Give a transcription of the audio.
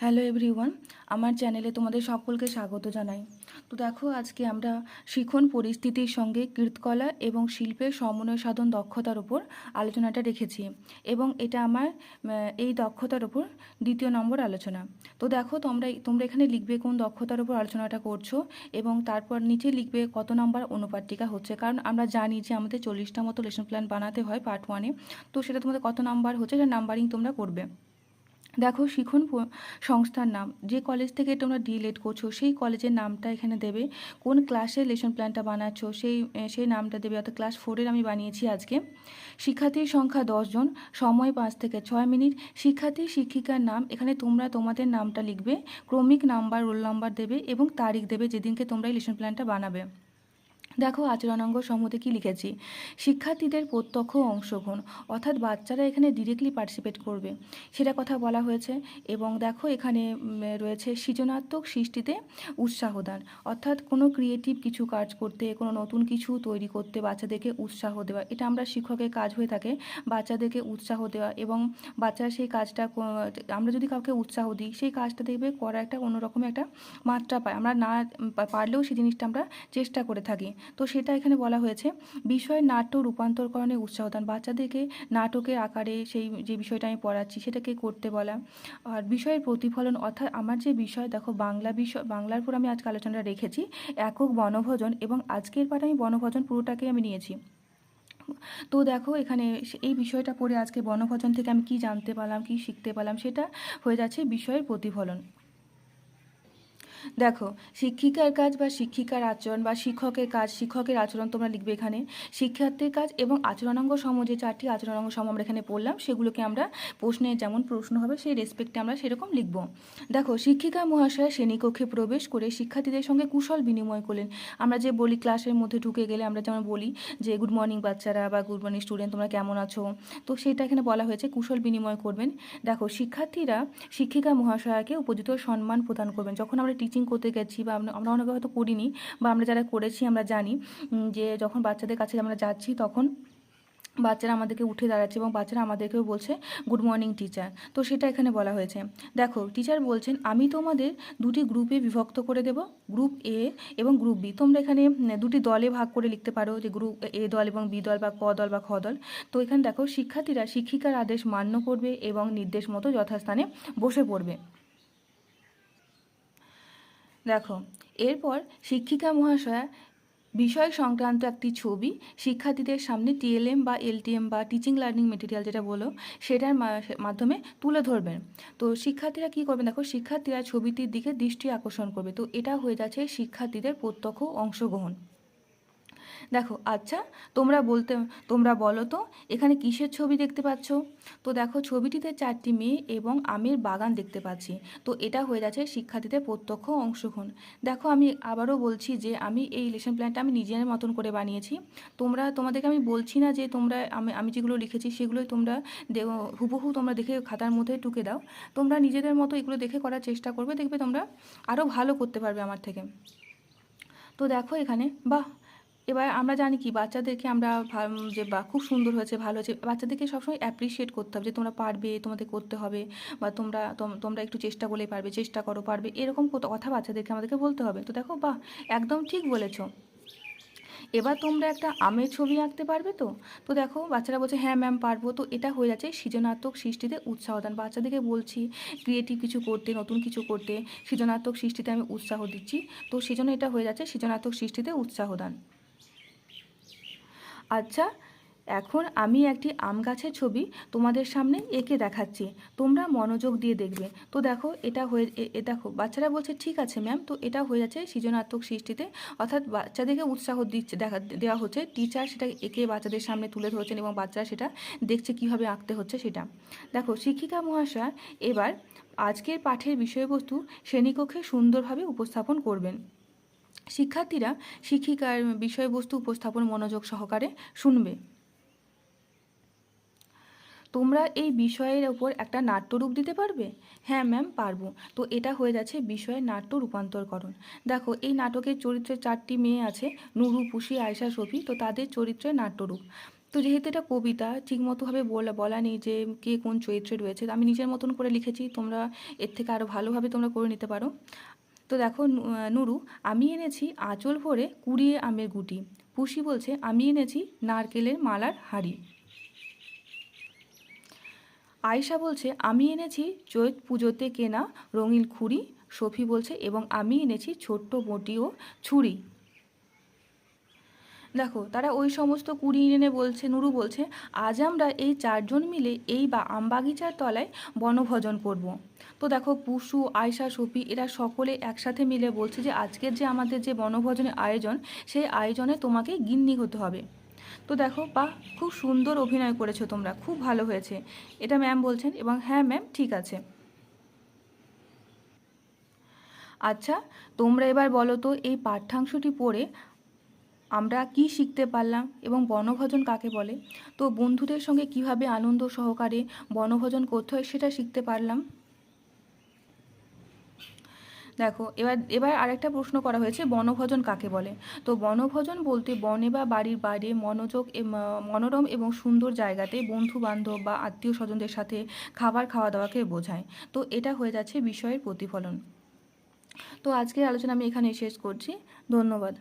Hello everyone আমার চ্যানেলে তোমাদের সকলকে স্বাগত জানাই। তো দেখো, আজকে আমরা শিখন পরিস্থিতির সঙ্গে কীর্তকলা এবং শিল্পের সমন্বয় সাধন দক্ষতার উপর আলোচনাটা রেখেছি এবং এটা আমার এই দক্ষতার উপর দ্বিতীয় নম্বর আলোচনা। তো দেখো, তোমরা তোমরা এখানে লিখবে কোন দক্ষতার উপর আলোচনাটা করছ এবং তারপর নিচে লিখবে কত নম্বর অনুপাতিকা হচ্ছে। কারণ আমরা জানি যে আমাদের চল্লিশটা মতো লেসন প্ল্যান বানাতে হয় পার্ট ওয়ানে তো সেটা তোমাদের কত নাম্বার হচ্ছে, সেটা নাম্বারিং তোমরা করবে। দেখো শিখন সংস্থার নাম। যে কলেজ থেকে তোমরা ডিএলএড করছ, সেই কলেজের নামটা এখানে দেবে। কোন ক্লাসের লেসন প্ল্যানটা বানাচ্ছো, সেই সেই নামটা দেবে। অর্থাৎ ক্লাস ফোরের আমি বানিয়েছি আজকে। শিক্ষার্থীর সংখ্যা দশজন সময় পাঁচ থেকে ছয় মিনিট। শিক্ষার্থী, শিক্ষিকার নাম, এখানে তোমরা তোমাদের নামটা লিখবে। ক্রমিক নাম্বার রোল নাম্বার দেবে এবং তারিখ দেবে যেদিনকে তোমরা এই লেসন প্ল্যানটা বানাবে। দেখো আচরণাঙ্গ সম্মতি কি লিখেছি? শিক্ষার্থীদের প্রত্যক্ষ অংশগ্রহণ, অর্থাৎ বাচ্চারা এখানে ডিরেক্টলি পার্টিসিপেট করবে। সেটা কথা বলা হয়েছে এবং দেখো এখানে রয়েছে সৃজনাত্মক সৃষ্টিতে উৎসাহ দান অর্থাৎ কোনো ক্রিয়েটিভ কিছু কাজ করতে, কোনো নতুন কিছু তৈরি করতে বাচ্চাদেরকে উৎসাহ দেওয়া। এটা আমরা শিক্ষকের কাজ হয়ে থাকে, বাচ্চাদেরকে উৎসাহ দেওয়া এবং বাচ্চারা সেই কাজটা আমরা যদি কাউকে উৎসাহ দিই, সেই কাজটা দেখবে করা একটা অন্যরকম একটা মাত্রা পায়। আমরা না পারলেও সেই জিনিসটা আমরা চেষ্টা করে থাকি। তো সেটা এখানে বলা হয়েছে। বিষয় নাট্য রূপান্তরকরণে উৎসাহ দান বাচ্চাদেরকে নাটকের আকারে সেই যে বিষয়টা আমি পড়াচ্ছি, সেটাকে করতে বলা। আর বিষয়ের প্রতিফলন অর্থাৎ আমার যে বিষয়, দেখো বাংলা বিষয়, বাংলার উপর আমি আজকে আলোচনাটা রেখেছি। একক বনভোজন এবং আজকের পাঠ আমি বনভোজন পুরোটাকে আমি নিয়েছি। তো দেখো এখানে এই বিষয়টা পড়ে আজকে বনভোজন থেকে আমি কি জানতে পারলাম, কি শিখতে পারলাম, সেটা হয়ে যাচ্ছে বিষয়ের প্রতিফলন। দেখো, শিক্ষিকার কাজ বা শিক্ষিকার আচরণ বা শিক্ষকের কাজ, শিক্ষকের আচরণ তোমরা লিখবে এখানে। শিক্ষার্থীর কাজ এবং আচরণাঙ্গ সম যে চারটি আচরণাঙ্গ সম আমরা এখানে পড়লাম, সেগুলোকে আমরা প্রশ্নে যেমন প্রশ্ন হবে, সেই রেসপেক্টে আমরা সেরকম লিখব। দেখো, শিক্ষিকা মহাশয় শ্রেণীকক্ষে প্রবেশ করে শিক্ষার্থীদের সঙ্গে কুশল বিনিময় করলেন। আমরা যে বলি ক্লাসের মধ্যে ঢুকে গেলে আমরা যেমন বলি যে গুড মর্নিং বাচ্চারা বা গুড মর্নিং স্টুডেন্ট তোমরা কেমন আছো? তো সেটা এখানে বলা হয়েছে, কুশল বিনিময় করবেন। দেখো, শিক্ষার্থীরা শিক্ষিকা মহাশয়াকে উপযুক্ত সম্মান প্রদান করবেন। যখন আমরা টিচিং করতে গেছি বা আমরা অনেকে হয়তো করিনি বা আমরা যারা করেছি আমরা জানি যে যখন বাচ্চাদের কাছে আমরা যাচ্ছি তখন বাচ্চারা আমাদেরকে উঠে দাঁড়াচ্ছে এবং বাচ্চারা আমাদেরকেও বলছে গুড মর্নিং টিচার তো সেটা এখানে বলা হয়েছে। দেখো টিচার বলছেন, আমি তোমাদের দুটি গ্রুপে বিভক্ত করে দেব গ্রুপ এ এবং গ্রুপ বি তোমরা এখানে দুটি দলে ভাগ করে লিখতে পারো, যে গ্রুপ এ দল এবং বি দল বা ক দল বা খ দল। তো এখানে দেখো, শিক্ষার্থীরা শিক্ষিকার আদেশ মান্য করবে এবং নির্দেশ মতো যথাস্থানে বসে পড়বে। দেখো, এরপর শিক্ষিকা মহাশয়া বিষয় সংক্রান্ত একটি ছবি শিক্ষার্থীদের সামনে টিএলএম বা এলটিএম বা টিচিং লার্নিং মেটেরিয়াল যেটা বলো, সেটার মাধ্যমে তুলে ধরবেন। তো শিক্ষার্থীরা কি করবেন দেখো, শিক্ষার্থীরা ছবিটির দিকে দৃষ্টি আকর্ষণ করবে। তো এটা হয়ে যাচ্ছে শিক্ষার্থীদের প্রত্যক্ষ অংশগ্রহণ। দেখো আচ্ছা তোমরা বলতে, তোমরা বলো তো, এখানে কিসের ছবি দেখতে পাচ্ছ? তো দেখো, ছবিটিতে চারটি মেয়ে এবং আমের বাগান দেখতে পাচ্ছি। তো এটা হয়ে যাচ্ছে শিক্ষার্থীদের প্রত্যক্ষ অংশগ্রহণ। দেখো, আমি আবারও বলছি যে আমি এই লেসন প্ল্যানটা আমি নিজের মতন করে বানিয়েছি। তোমরা, তোমাদেরকে আমি বলছি না যে তোমরা, আমি আমি যেগুলো লিখেছি সেগুলোই তোমরা হুবহু তোমরা দেখে খাতার মধ্যে টুকে দাও। তোমরা নিজেদের মতো এগুলো দেখে করার চেষ্টা করবে, দেখবে তোমরা আরও ভালো করতে পারবে আমার থেকে। তো দেখো এখানে, বাহ এবার আমরা জানি কি, বাচ্চাদেরকে আমরা যে বা খুব সুন্দর হয়েছে, ভালো হয়েছে, বাচ্চাদেরকে সবসময় অ্যাপ্রিসিয়েট করতে হবে যে তোমরা পারবে, তোমাদের করতে হবে বা তোমরা, তোম- তোমরা একটু চেষ্টা করলেই পারবে, চেষ্টা করো, পারবে, এরকম কথা বাচ্চাদেরকে আমাদেরকে বলতে হবে। তো দেখো, বাহ, একদম ঠিক বলেছ। এবার তোমরা একটা আমের ছবি আঁকতে পারবে তো? তো দেখো, বাচ্চারা বলছে হ্যাঁ ম্যাম পারব। তো এটা হয়ে যাচ্ছে সৃজনাত্মক সৃষ্টিতে উৎসাহ দান বাচ্চাদেরকে বলছি ক্রিয়েটিভ কিছু করতে, নতুন কিছু করতে সৃজনাত্মক সৃষ্টিতে আমি উৎসাহ দিচ্ছি। তো সেজন্য এটা হয়ে যাচ্ছে সৃজনাত্মক সৃষ্টিতে উৎসাহ দান আচ্ছা এখন আমি একটি আম গাছের ছবি তোমাদের সামনে এঁকে দেখাচ্ছি। তোমরা মনোযোগ দিয়ে দেখবে। তো দেখো, এটা হয়ে, এ- দেখো, বাচ্চারা বলছে, ঠিক আছে ম্যাম তো এটা হয়ে যাচ্ছে সৃজনাত্মক সৃষ্টিতে। অর্থাৎ বাচ্চাদেরকে উৎসাহ দিচ্ছে, দেখা, দেওয়া হচ্ছে। টিচার সেটা এঁকে বাচ্চাদের সামনে তুলে ধরছেন এবং বাচ্চারা সেটা দেখছে কীভাবে আঁকতে হচ্ছে সেটা। দেখো, শিক্ষিকা মহাশয় এবার আজকের পাঠের বিষয়বস্তু শ্রেণীকক্ষে সুন্দরভাবে উপস্থাপন করবেন। শিক্ষার্থীরা শিক্ষিকার বিষয়বস্তু উপস্থাপন মনোযোগ সহকারে শুনবে। তোমরা এই বিষয়ের ওপর একটা নাট্যরূপ দিতে পারবে? হ্যাঁ ম্যাম, পারব। তো এটা হয়ে যাচ্ছে বিষয়ের নাট্য রূপান্তরকরণ। দেখো, এই নাটকের চরিত্রে চারটি মেয়ে আছে, নুরু, পুষি, আয়শা, শফি। তো তাদের চরিত্রের নাট্যরূপ। তো যেহেতু এটা কবিতা, ঠিকমতোভাবে বলা বলা নেই যে কে কোন চরিত্রে রয়েছে। আমি নিজের মতন করে লিখেছি, তোমরা এর থেকে আরও ভালোভাবে তোমরা করে নিতে পারো। তো দেখো নুরু, আমি এনেছি আঁচল ভরে কুড়িয়ে আমের গুটি। পুষি বলছে, আমি এনেছি নারকেলের মালার হাড়ি। আয়শা বলছে, আমি এনেছি চৈত পুজোতে কেনা রঙিন খুঁড়ি। সফি বলছে, এবং আমি এনেছি ছোট্ট বটি ও ছুরি। দেখো, তারা ওই সমস্ত কুড়ি এনে বলছে, নুরু বলছে, আজ আমরা এই চারজন মিলে এই বা আমবাগিচার তলায় বনভোজন করব। তো দেখো পুষু, আয়শা, সফি এরা সকলে একসাথে মিলে বলছে যে আজকের যে আমাদের যে বনভোজনের আয়োজন, সেই আয়োজনে তোমাকে গিন্নি হতে হবে। তো দেখো বা খুব সুন্দর অভিনয় করেছ তোমরা, খুব ভালো হয়েছে। এটা ম্যাম বলছেন এবং হ্যাঁ ম্যাম ঠিক আছে। আচ্ছা তোমরা এবার বলো তো, এই পাঠ্যাংশটি পড়ে আমরা কি শিখতে পারলাম এবং বনভোজন কাকে বলে? তো বন্ধুদের সঙ্গে কীভাবে আনন্দ সহকারে বনভোজন করতে হয় সেটা শিখতে পারলাম। দেখো, এবার এবার আরেকটা প্রশ্ন করা হয়েছে, বনভোজন কাকে বলে? তো বনভোজন বলতে বনে বা বাড়ির বাইরে মনোযোগ মনোরম এবং সুন্দর জায়গাতে বন্ধু বান্ধব বা আত্মীয় স্বজনদের সাথে খাবার খাওয়া দাওয়াকে বোঝায়। তো এটা হয়ে যাচ্ছে বিষয়ের প্রতিফলন। তো আজকের আলোচনা আমি এখানে শেষ করছি। ধন্যবাদ।